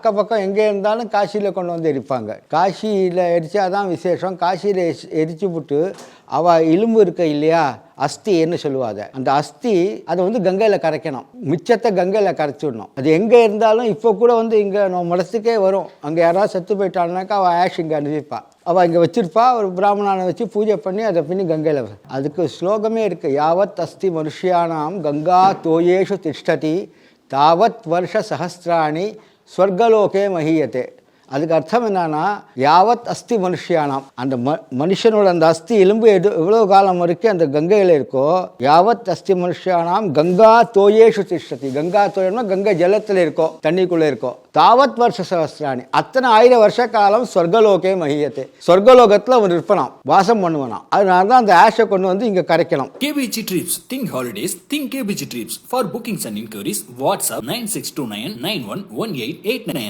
அக்க பக்கம் எங்கே இருந்தாலும் காசியில் கொண்டு வந்து எரிப்பாங்க. காசியில் எரிச்சாதான் விசேஷம். காசியில் எரிச்சு விட்டு அவள் எலும்பு இருக்க இல்லையா? அஸ்தின்னு சொல்லுவாத அந்த அஸ்தி அதை வந்து கங்கையில் கரைக்கணும். மிச்சத்தை கங்கையில் கரைச்சிடணும். அது எங்கே இருந்தாலும் இப்போ கூட வந்து இங்கே நம்ம மடத்துக்கே வரும். அங்கே யாராவது செத்து போயிட்டான்னாக்கா அவள் ஆஷ் இங்கே அனுப்பிப்பா அவள் இங்கே வச்சிருப்பா. ஒரு பிராமணனை வச்சு பூஜை பண்ணி அதை பின்னி கங்கையில் அதுக்கு ஸ்லோகமே இருக்குது யாவத் அஸ்தி மனுஷியானாம் கங்கா தோயேஷு திஷ்டதி தாவத் வருஷ சஹஸ்ராணி स्वर्गलोके महीयते। அதுக்கு அர்த்தம் என்னன்னா யாவத் அஸ்தி மனுஷியானாம் அந்த ம மனுஷனோட அந்த அஸ்தி எலும்பு எது எவ்வளோ காலம் வரைக்கும் அந்த கங்கையில் இருக்கோ யாவத் அஸ்தி மனுஷியானாம் கங்கா தோயேஷு திஷ்டதி கங்கா தோயம்னா கங்கை ஜலத்தில் இருக்கோ தண்ணிக்குள்ளே இருக்கோ தாவத் வருஷ சஹஸ்ராணி அத்தனை ஆயிரம் வருஷ காலம் சொர்க்கலோகே மகியத்தை சொர்க்கலோகத்தில் அவன் இருப்பனாம் வாசம் பண்ணுவனாம் அதனால தான் அந்த ஆஷை கொண்டு வந்து இங்கே கரைக்கணும் KBG Trips. Think holidays. Think KBG Trips. For bookings and inquiries, WhatsApp 9629 911889.